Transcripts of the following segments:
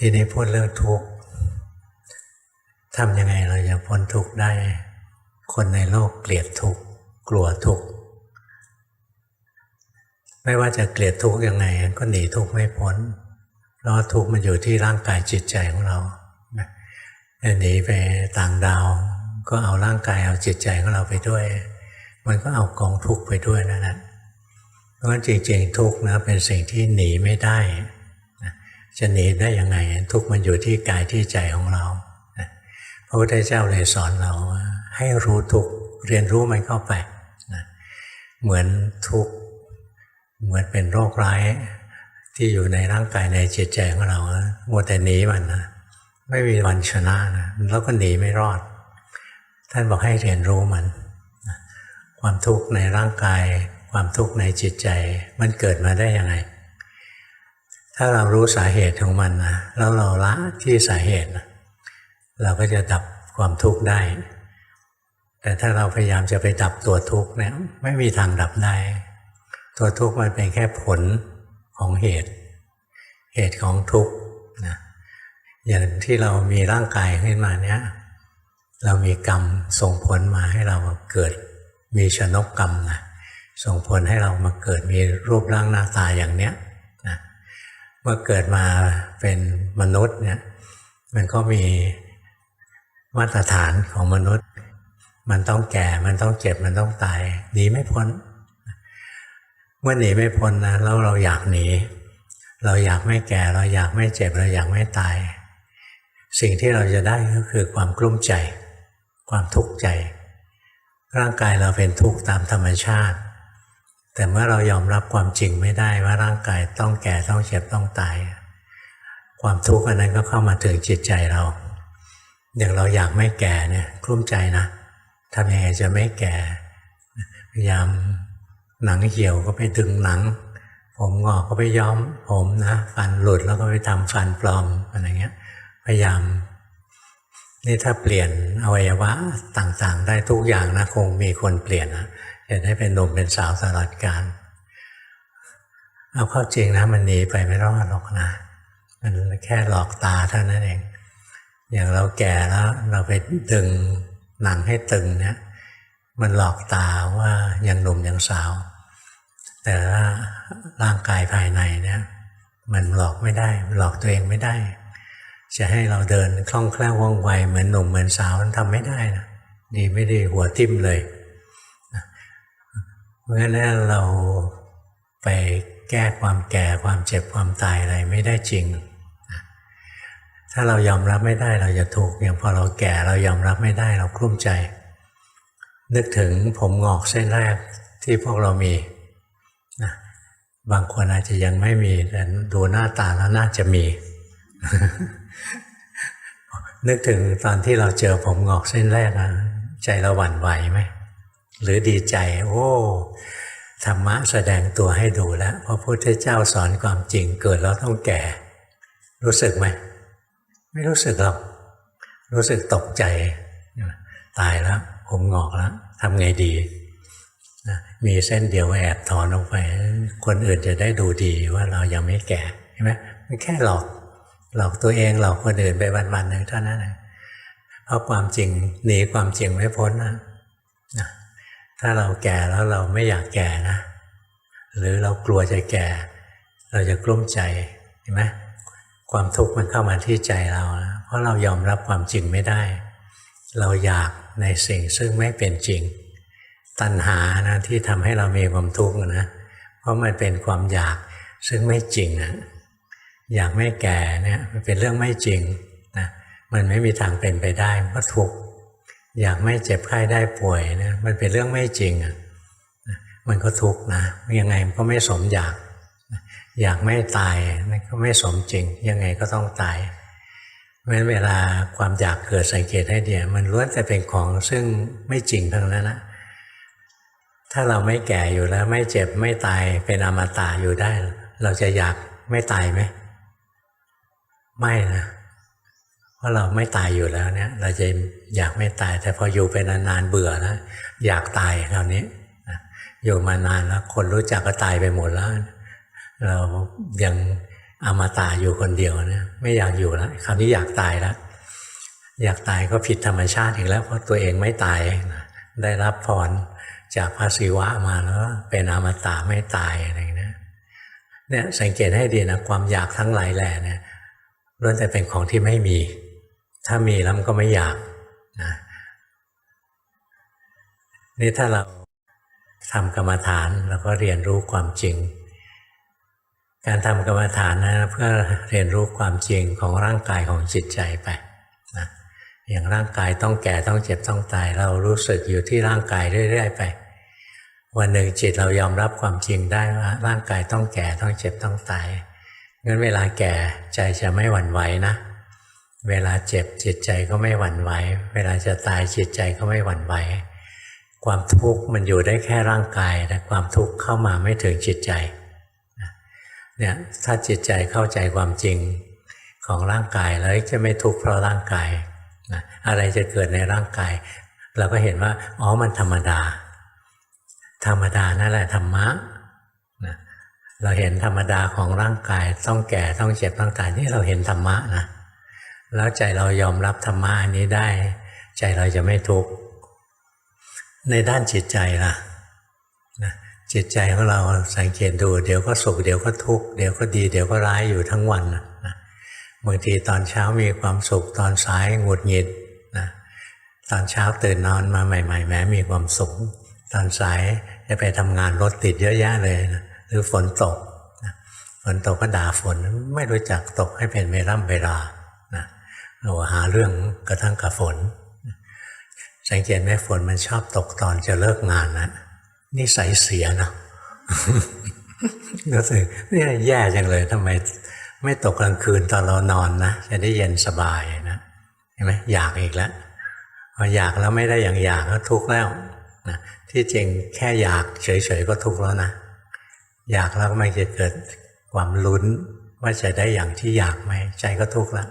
ทีนี้พูดเรื่องทุกข์ทำยังไงเราจะพ้นทุกข์ได้ คนในโลกเกลียดทุกข์กลัวทุกข์ไม่ว่าจะเกลียดทุกข์ยังไงก็หนีทุกข์ไม่พ้น เพราะทุกข์มันอยู่ที่ร่างกายจิตใจของเราหนีไปต่างดาว ก็เอาร่างกายเอาจิตใจของเราไปด้วย มันก็เอากองทุกข์ไปด้วยนั่นแหละเพราะฉะนั้นจริงๆทุกข์นะเป็นสิ่งที่หนีไม่ได้ จะหนีได้ยังไง ทุกมันอยู่ที่กายที่ใจของเราพระพุทธเจ้าเลยสอนเราให้รู้ทุกเรียนรู้มันเข้าไปนะเหมือนทุกเหมือนเป็นโรคร้ายที่อยู่ในร่างกายในจิตใจของเรามัวแต่หนีมันนะไม่มีวันชนะนะแล้วก็หนีไม่รอด ท่านบอกให้เรียนรู้มัน ความทุกข์ในร่างกาย ความทุกข์ในจิตใจ มันเกิดมาได้ยังไง ถ้าเรารู้สาเหตุของมันนะแล้วเราละที่สาเหตุนะเราก็จะดับความทุกข์ได้ แต่ถ้าเราพยายามจะไปดับตัวทุกข์เนี่ยไม่มีทางดับได้ ตัวทุกข์มันเป็นแค่ผลของเหตุ เหตุของทุกข์นะอย่างที่เรามีร่างกายขึ้นมาเนี่ยเรามีกรรมส่งผลมาให้เราเกิดมีชนกกรรมนะส่งผลให้เรามาเกิดมีรูปร่างหน้าตาอย่างเนี้ย มื่อเกิดมาเป็นมนุษย์เนี่ยมันก็มีมาตรฐานของมนุษย์ มันต้องแก่ มันต้องเจ็บ มันต้องตาย หนีไม่พ้น เมื่อหนีไม่พ้นนะแล้วเราอยากหนี เราอยากไม่แก่ เราอยากไม่เจ็บ เราอยากไม่ตาย สิ่งที่เราจะได้ก็คือความกลุ้มใจ ความทุกข์ใจ ร่างกายเราเป็นทุกข์ตามธรรมชาติ แต่เมื่อเรายอมรับความจริงไม่ได้ว่าร่างกายต้องแก่ต้องเจ็บต้องตาย ความทุกข์อันนั้นก็เข้ามาถึงจิตใจเรา อย่างเราอยากไม่แก่เนี่ยกลุ้มใจนะทำยังไงจะไม่แก่ พยายามหนังเหี่ยวก็ไปดึงหนัง ผมงอกก็ไปย้อมผมนะ ฟันหลุดแล้วก็ไปทำฟันปลอมอะไรเงี้ย พยายามนี่ถ้าเปลี่ยนอวัยวะต่างๆ ได้ทุกอย่างนะคงมีคนเปลี่ยนนะ จะได้เป็นหนุ่มเป็นสาวตลอดกาลเอาเข้าจริงนะมันหนีไปไม่รอดหรอกนะมันแค่หลอกตาเท่านั้นเอง อย่างเราแก่แล้วเราไปดึงหนังให้ตึงเนี่ยมันหลอกตาว่ายังหนุ่มยังสาว แต่ว่าร่างกายภายในเนี่ยมันหลอกไม่ได้หลอกตัวเองไม่ได้ จะให้เราเดินคล่องแคล่วว่องไวเหมือนหนุ่มเหมือนสาวมันทำไม่ได้นะดีไม่ดีหัวทิ่มเลย เพราะฉะนั้นเราไปแก้ความแก่ความเจ็บความตายอะไรไม่ได้จริง ถ้าเรายอมรับไม่ได้เราจะทุกข์อย่างพอเราแก่เรายอมรับไม่ได้เรากลุ้มใจ นึกถึงผมงอกเส้นแรกที่พวกเรามีนะบางคนอาจจะยังไม่มีแต่ดูหน้าตาแล้วน่าจะมี นึกถึงตอนที่เราเจอผมงอกเส้นแรกนะใจเราหวั่นไหวไหม หรือดีใจ โอ้ธรรมะแสดงตัวให้ดูแล้วพระพุทธเจ้าสอนความจริงเกิดแล้วต้องแก่ รู้สึกไหม ไม่รู้สึกหรอก รู้สึกตกใจ ตายแล้ว ผมงอกแล้วทำไงดีมีเส้นเดียวแอบถอนออกไป คนอื่นจะได้ดูดีว่าเรายังไม่แก่ใช่ไหมไม่แค่หลอก หลอกตัวเองหลอกคนอื่นไปวันๆหนึ่งเท่านั้นเองเพราะความจริงหนีความจริงไม่พ้นนะ ถ้าเราแก่แล้วเราไม่อยากแก่นะ หรือเรากลัวจะแก่ เราจะกลุ้มใจเห็นไหมความทุกข์มันเข้ามาที่ใจเราเพราะเรายอมรับความจริงไม่ได้ เราอยากในสิ่งซึ่งไม่เป็นจริง ตัณหานะที่ทำให้เรามีความทุกข์นะ เพราะมันเป็นความอยากซึ่งไม่จริงนะอยากไม่แก่เนี่ยมันเป็นเรื่องไม่จริงนะมันไม่มีทางเป็นไปได้ก็ทุกข์ อยากไม่เจ็บไข้ได้ป่วยนะมันเป็นเรื่องไม่จริงอะมันก็ทุกข์นะยังไงมันก็ไม่สมอยาก อยากไม่ตายมันก็ไม่สมจริง ยังไงก็ต้องตายเพราะฉะนั้นเวลาความอยากเกิดสังเกตให้เดียมันล้วนแต่เป็นของซึ่งไม่จริงทั้งนั้นนะถ้าเราไม่แก่อยู่แล้วไม่เจ็บไม่ตายเป็นอมตะอยู่ได้ เราจะอยากไม่ตายไหมไม่นะ เพราะเราไม่ตายอยู่แล้วเนี่ย เราจะอยากไม่ตาย แต่พออยู่ไปนานๆเบื่อแล้วอยากตายคราวนี้อยู่มานานแล้ว คนรู้จักก็ตายไปหมดแล้ว เรายังอมตะอยู่คนเดียวนะไม่อยากอยู่แล้วคราวนี้อยากตายแล้วอยากตายก็ผิดธรรมชาติอีกแล้ว เพราะตัวเองไม่ตายได้รับพรจากพระศิวะมาแล้วเป็นอมตะไม่ตายอะไรอย่างเงี้ยเนี่ยสังเกตให้ดีนะความอยากทั้งหลายแหล่เนี่ยล้วนแต่เป็นของที่ไม่มี ถ้ามีแล้วมันก็ไม่อยากนะนี่ถ้าเราทำกรรมฐานแล้วก็เรียนรู้ความจริง การทำกรรมฐานนะเพื่อเรียนรู้ความจริงของร่างกายของจิตใจไปนะอย่างร่างกายต้องแก่ต้องเจ็บต้องตาย เรารู้สึกอยู่ที่ร่างกายเรื่อย ๆ ไป วันหนึ่งจิตเรายอมรับความจริงได้ว่าร่างกายต้องแก่ต้องเจ็บต้องตายงั้นเวลาแก่ใจจะไม่หวั่นไหวนะ เวลาเจ็บจิตใจก็ไม่หวั่นไหว เวลาจะตายจิตใจก็ไม่หวั่นไหว ความทุกข์มันอยู่ได้แค่ร่างกาย แต่ความทุกข์เข้ามาไม่ถึงจิตใจเนี่ยถ้าจิตใจเข้าใจความจริงของร่างกายแล้วจะไม่ทุกข์เพราะร่างกายนะอะไรจะเกิดในร่างกาย เราก็เห็นว่าอ๋อมันธรรมดา ธรรมดานั่นแหละธรรมะนะเราเห็นธรรมดาของร่างกายต้องแก่ต้องเจ็บต้องตายนี่เราเห็นธรรมะนะ แล้วใจเรายอมรับธรรมะอันนี้ได้ ใจเราจะไม่ทุกข์ในด้านจิตใจล่ะนะจิตใจของเราสังเกตดูเดี๋ยวก็สุขเดี๋ยวก็ทุกข์เดี๋ยวก็ดีเดี๋ยวก็ร้ายอยู่ทั้งวันนะบางทีตอนเช้ามีความสุขตอนสายหงุดหงิดนะตอนเช้าตื่นนอนมาใหม่ ๆ แม้มีความสุขตอนสายจะไปทำงานรถติดเยอะแยะเลยนะหรือฝนตกนะฝนตกก็ด่าฝนไม่รู้จักตกให้เป็นเวล่ำเวลา เราหาเรื่องกระทั่งกับฝน สังเกตไหมฝนมันชอบตกตอนจะเลิกงานนะนี่ใสเสียนะรู้สึกนี่แย่จังเลยทำไมไม่ตกกลางคืนตอนเรานอนนะจะได้เย็นสบายนะเห็นไหมอยากอีกแล้วพออยากแล้วไม่ได้อย่างอยากก็ทุกข์แล้วนะที่จริงแค่อยากเฉยๆก็ทุกข์แล้วนะอยากแล้วมันจะเกิดความลุ้นว่าจะได้อย่างที่อยากไหมใจก็ทุกข์แล้ว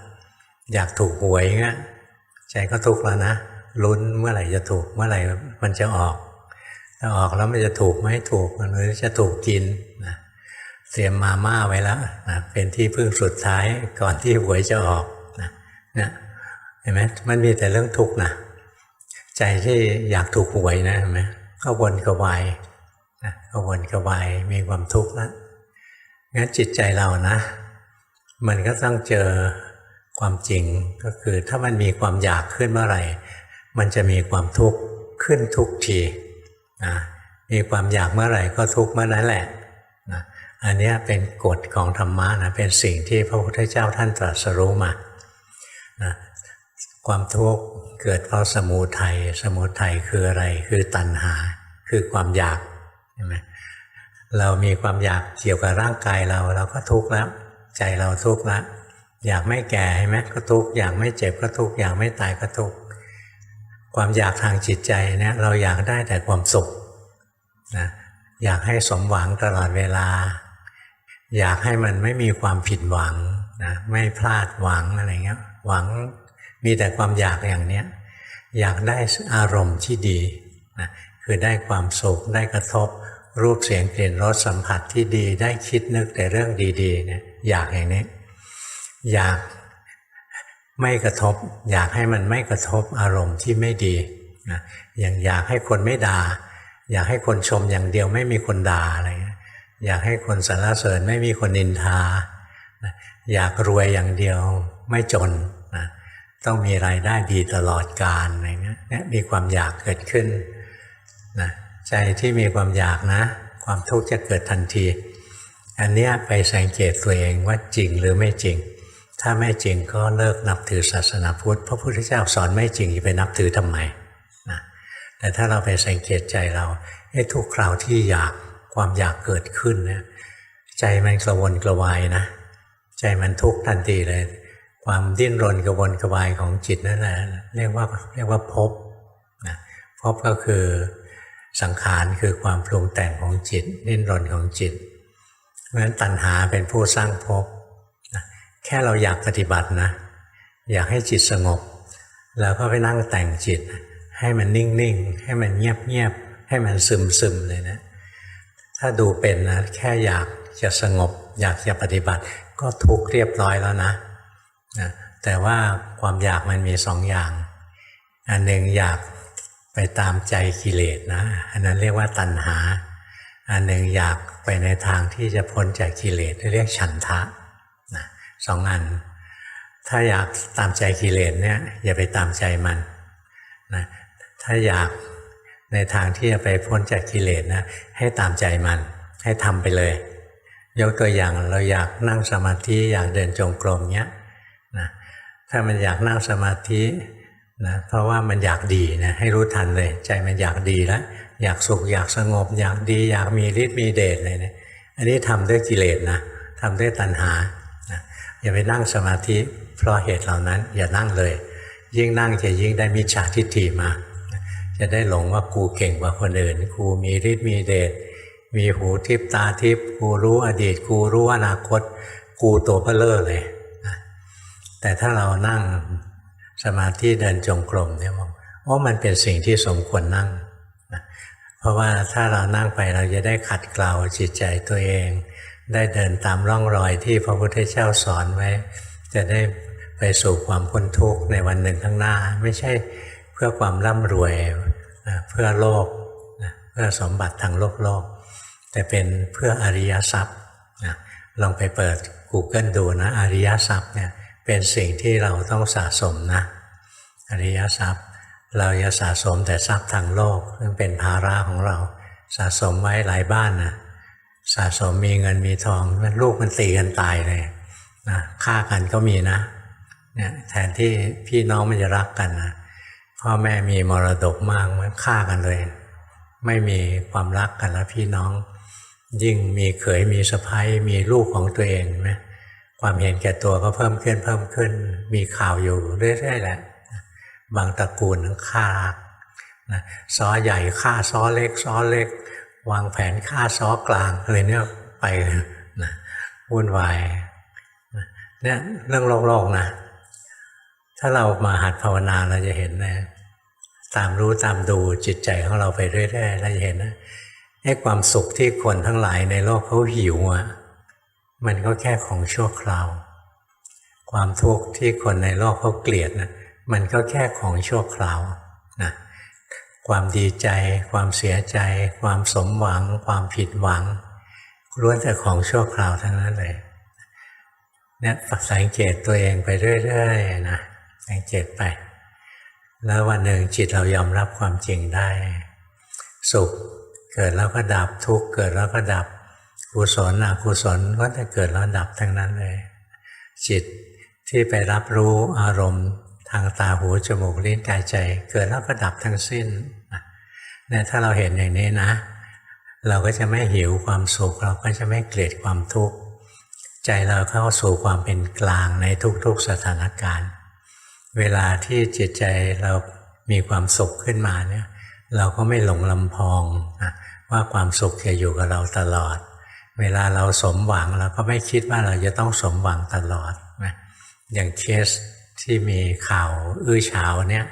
อยากถูกหวยเงี้ยใจก็ทุกข์แล้วนะลุ้นเมื่อไหร่จะถูกเมื่อไหร่มันจะออกถ้าออกแล้วมันจะถูกไหมถูกหรือจะถูกกินนะเตรียมมาม่าไว้แล้วนะเป็นที่พึ่งสุดท้ายก่อนที่หวยจะออกนะเนี่ยเห็นไหมมันมีแต่เรื่องทุกข์นะใจที่อยากถูกหวยนะเห็นไหมก็วนกระวายนะก็วนกระวายมีความทุกข์แล้วงั้นจิตใจเรานะ มันก็ต้องเจอ ความจริงก็คือถ้ามันมีความอยากขึ้นเมื่อไหร่ มันจะมีความทุกข์ขึ้นทุกทีนะมีความอยากเมื่อไหร่ก็ทุกข์เมื่อนั้นแหละนะอันนี้เป็นกฎของธรรมะนะเป็นสิ่งที่พระพุทธเจ้าท่านตรัสรู้มานะความทุกข์เกิดเพราะสมุทัยสมุทัยคืออะไรคือตัณหา คือความอยากใช่ไหมเรามีความอยากเกี่ยวกับร่างกายเรา เราก็ทุกข์แล้ว ใจเราทุกข์แล้ว อยากไม่แก่ใช่ไหมก็ทุกข์อยากไม่เจ็บก็ทุกข์อยากไม่ตายก็ทุกข์ความอยากทางจิตใจเนี่ยเราอยากได้แต่ความสุขนะอยากให้สมหวังตลอดเวลา อยากให้มันไม่มีความผิดหวังนะไม่พลาดหวังอะไรเงี้ยหวังมีแต่ความอยากอย่างเนี้ยอยากได้อารมณ์ที่ดีนะคือได้ความสุขได้กระทบ รูปเสียงกลิ่นรสสัมผัสที่ดี ได้คิดนึกแต่เรื่องดีๆเนี่ยอยากอย่างนี้ อยากไม่กระทบ อยากให้มันไม่กระทบอารมณ์ที่ไม่ดีนะอย่างอยากให้คนไม่ด่า อยากให้คนชมอย่างเดียวไม่มีคนด่าอะไรอยากให้คนสรรเสริญไม่มีคนนินทานะอยากรวยอย่างเดียวไม่จนนะต้องมีรายได้ดีตลอดกาลอะไรเงี้ยนี่มีความอยากเกิดขึ้นนะใจที่มีความอยากนะ ความทุกข์จะเกิดทันที อันนี้ไปสังเกตตัวเองว่าจริงหรือไม่จริง ถ้าไม่จริงก็เลิกนับถือศาสนาพุทธพระพุทธเจ้าสอนไม่จริงจะไปนับถือทำไมนะแต่ถ้าเราไปสังเกตใจเราไอ้ทุกคราวที่อยากความอยากเกิดขึ้นเนี่ยใจมันกระวนกระวายนะ ใจมันทุกข์ทันทีเลย ความดิ้นรนกระวนกระวายของจิตนั่นแหละเรียกว่าเรียกว่าภพนะภพก็คือสังขารคือความปรุงแต่งของจิตดิ้นรนของจิตเพราะฉะนั้นตัณหาเป็นผู้สร้างภพ แค่เราอยากปฏิบัตินะ อยากให้จิตสงบ แล้วก็ไปนั่งแต่งจิต ให้มันนิ่งๆ ให้มันเงียบๆ ให้มันซึมๆเลยนะ ถ้าดูเป็นนะ แค่อยากจะสงบ อยากจะปฏิบัติ ก็ทุกเรียบร้อยแล้วนะนะแต่ว่าความอยากมันมีสองอย่าง อันหนึ่งอยากไปตามใจกิเลสนะอันนั้นเรียกว่าตัณหา อันหนึ่งอยากไปในทางที่จะพ้นจากกิเลสเรียกฉันทะ สองอัน ถ้าอยากตามใจกิเลสเนี่ยอย่าไปตามใจมันนะถ้าอยากในทางที่จะไปพ้นจากกิเลสนะให้ตามใจมัน ให้ทำไปเลย ยกตัวอย่างเราอยากนั่งสมาธิอยากเดินจงกรมเนี้ยนะถ้ามันอยากนั่งสมาธินะเพราะว่ามันอยากดีนะให้รู้ทันเลย ใจมันอยากดีแล้วอยากสุขอยากสงบ อยากดี อยากมีฤทธิ์มีเดชเลยเนะอันนี้ทำด้วยกิเลสนะทำด้วยตัณหา อย่าไปนั่งสมาธิเพราะเหตุเหล่านั้น อย่านั่งเลย ยิ่งนั่งจะยิ่งได้มิจฉาทิฏฐิมา จะได้หลงว่ากูเก่งกว่าคนอื่นกูมีฤทธิ์มีเดชมีหูทิพตาทิพกูรู้อดีตกูรู้อนาคต กูตัวเบลเลอร์เลยแต่ถ้าเรานั่งสมาธิเดินจงกรมเนี่ยมองว่ามันเป็นสิ่งที่สมควรนั่งนะเพราะว่าถ้าเรานั่งไปเราจะได้ขัดเกลาจิตใจตัวเอง ได้เดินตามร่องรอยที่พระพุทธเจ้าสอนไว้ จะได้ไปสู่ความพ้นทุกข์ในวันหนึ่งข้างหน้า ไม่ใช่เพื่อความร่ำรวยนะเพื่อโลกนะเพื่อสมบัติทางโลกโลก แต่เป็นเพื่ออริยทรัพย์นะลองไปเปิด Google ดูนะอริยทรัพย์เนี่ยเป็นสิ่งที่เราต้องสะสมนะอริยทรัพย์ เราอย่าสะสมแต่ทรัพย์ทางโลกซึ่งเป็นภาระของเราสะสมไว้หลายบ้านนะ สะสมมีเงินมีทองลูกมันตีกันตายเลยนะฆ่ากันก็มีนะเนี่ยแทนที่พี่น้องมันจะรักกันนะพ่อแม่มีมรดกมากมันฆ่ากันเลย ไม่มีความรักกันแล้วพี่น้อง ยิ่งมีเขยมีสะพ้ยมีลูกของตัวเองไหมความเห็นแก่ตัวก็เพิ่มขึ้นเพิ่มขึ้น มีข่าวอยู่เรื่อยๆแหละบางตระกูลฆ่านะซ้อใหญ่ฆ่าซ้อเล็กซ้อเล็ก วางแผนฆ่าซ้อกลางอะไรเนี่ยไปนะวุ่นวายเนี่ยเรื่องโลกๆนะ ถ้าเรามาหัดภาวนาเราจะเห็นนะตามรู้ตามดูจิตใจของเราไปเรื่อยๆเราจะเห็นนะไอ้ความสุขที่คนทั้งหลายในโลกเขาหิวอะมันก็แค่ของชั่วคราว ความทุกข์ที่คนในโลกเขาเกลียดนะมันก็แค่ของชั่วคราวนะ ความดีใจ ความเสียใจ ความสมหวัง ความผิดหวังล้วนแต่ของชั่วคราวทั้งนั้นเลยเนี่ยสังเกตตัวเองไปเรื่อยๆนะสังเกตไป แล้ววันหนึ่งจิตเรายอมรับความจริงได้ สุขเกิดแล้วก็ดับทุกข์เกิดแล้วก็ดับกุศลอกุศลก็จะเกิดแล้วดับทั้งนั้นเลย จิตที่ไปรับรู้อารมณ์ทางตาหูจมูกลิ้นกายใจ เกิดแล้วก็ดับทั้งสิ้น เนี่ยถ้าเราเห็นอย่างนี้นะ เราก็จะไม่หิวความสุข เราก็จะไม่เกลียดความทุกข์ใจเราเข้าสู่ความเป็นกลางในทุกๆสถานการณ์ เวลาที่จิตใจเรามีความสุขขึ้นมาเนี่ยเราก็ไม่หลงลำพองนะว่าความสุขจะอยู่กับเราตลอด เวลาเราสมหวังเราก็ไม่คิดว่าเราจะต้องสมหวังตลอดนะอย่างเคสที่มีข่าวอื้อฉาวเนี่ย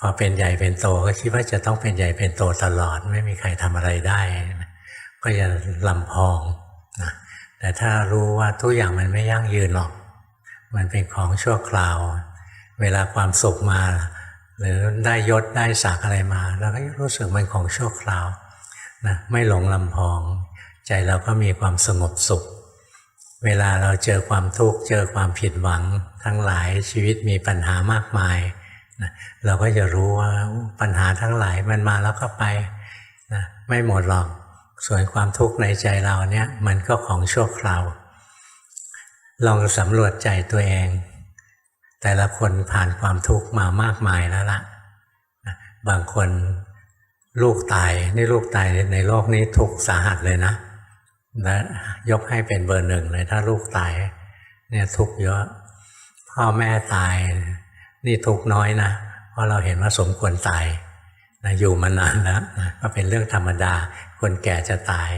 พอเป็นใหญ่เป็นโตก็คิดว่าจะต้องเป็นใหญ่เป็นโตตลอด ไม่มีใครทำอะไรได้ ก็จะลำพองนะแต่ถ้ารู้ว่าทุกอย่างมันไม่ยั่งยืนหรอก มันเป็นของชั่วคราว เวลาความสุขมา หรือได้ยศได้ศักอะไรมาเราก็รู้สึกมันของชั่วคราวนะไม่หลงลำพอง ใจเราก็มีความสงบสุข เวลาเราเจอความทุกข์เจอความผิดหวัง ทั้งหลายชีวิตมีปัญหามากมาย เราก็จะรู้ว่าปัญหาทั้งหลายมันมาแล้วก็ไปนะไม่หมดหรอกส่วนความทุกข์ในใจเราเนี่ยมันก็ของชั่วคราว ลองสำรวจใจตัวเอง แต่ละคนผ่านความทุกข์มามากมายแล้วละะบางคนลูกตายนี่ลูกตายในโลกนี้ทุกสาหัสเลยนะและยกให้เป็นเบอร์หนึ่งเลยถ้าลูกตายเนี่ยทุกเยอะ พ่อแม่ตาย นี่ทุกน้อยนะเพราะเราเห็นว่าสมควรตายนะอยู่มานานแล้วนะก็เป็นเรื่องธรรมดา คนแก่จะตาย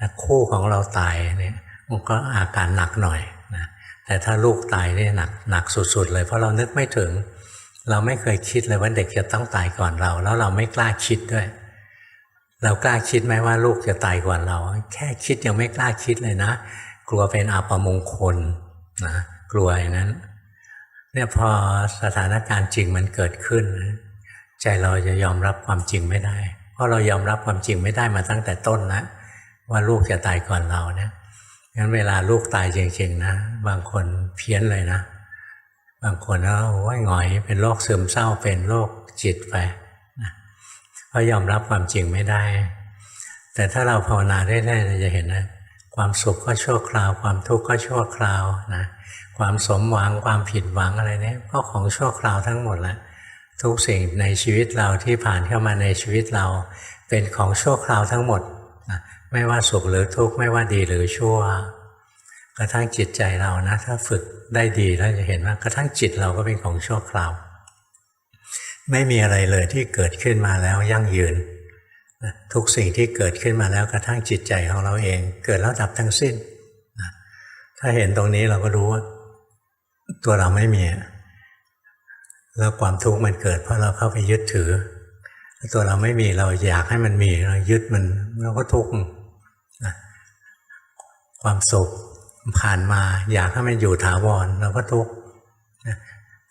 นะคู่ของเราตายเนี่ยมันก็อาการหนักหน่อยนะแต่ถ้าลูกตายนี่หนักหนักสุดๆเลย เพราะเรานึกไม่ถึง เราไม่เคยคิดเลยว่าเด็กจะต้องตายก่อนเรา แล้วเราไม่กล้าคิดด้วย เรากล้าคิดไหมว่าลูกจะตายก่อนเรา แค่คิดยังไม่กล้าคิดเลยนะ กลัวเป็นอัปมงคลนะกลัวอย่างนั้น เนี่ยพอสถานการณ์จริงมันเกิดขึ้น ใจเราจะยอมรับความจริงไม่ได้ เพราะเรายอมรับความจริงไม่ได้มาตั้งแต่ต้นแล้วว่าลูกจะตายก่อนเราเนี่ยงั้นเวลาลูกตายจริงๆนะ บางคนเพี้ยนเลยนะ บางคนก็โอ้ยหงอยเป็นโรคซึมเศร้าเป็นโรคจิตไปนะเพราะยอมรับความจริงไม่ได้ แต่ถ้าเราภาวนาเรื่อยๆเราจะเห็นนะ ความสุขก็ชั่วคราว ความทุกข์ก็ชั่วคราวนะความสมหวังความผิดหวังอะไรเนี่ยก็ของชั่วคราวทั้งหมดแหละทุกสิ่งในชีวิตเราที่ผ่านเข้ามาในชีวิตเรา เป็นของชั่วคราวทั้งหมดนะไม่ว่าสุขหรือทุกข์ไม่ว่าดีหรือชั่วกระทั่งจิตใจเรานะ ถ้าฝึกได้ดีแล้วจะเห็นว่ากระทั่งจิตเราก็เป็นของชั่วคราว ไม่มีอะไรเลยที่เกิดขึ้นมาแล้วยั่งยืน ทุกสิ่งที่เกิดขึ้นมาแล้วกระทั่งจิตใจของเราเอง เกิดแล้วดับทั้งสิ้น ถ้าเห็นตรงนี้เราก็รู้ว่า ตัวเราไม่มี แล้วความทุกข์มันเกิดเพราะเราเข้าไปยึดถือ ตัวเราไม่มีเราอยากให้มันมีเรายึดมันเราก็ทุกข์ความสุขผ่านมาอยากให้มันอยู่ถาวรเราก็ทุกข์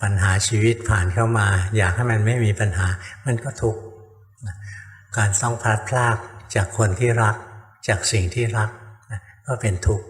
ปัญหาชีวิตผ่านเข้ามา อยากให้มันไม่มีปัญหา มันก็ทุกข์ การต้องพลัดพรากจากคนที่รัก จากสิ่งที่รักก็เป็นทุกข์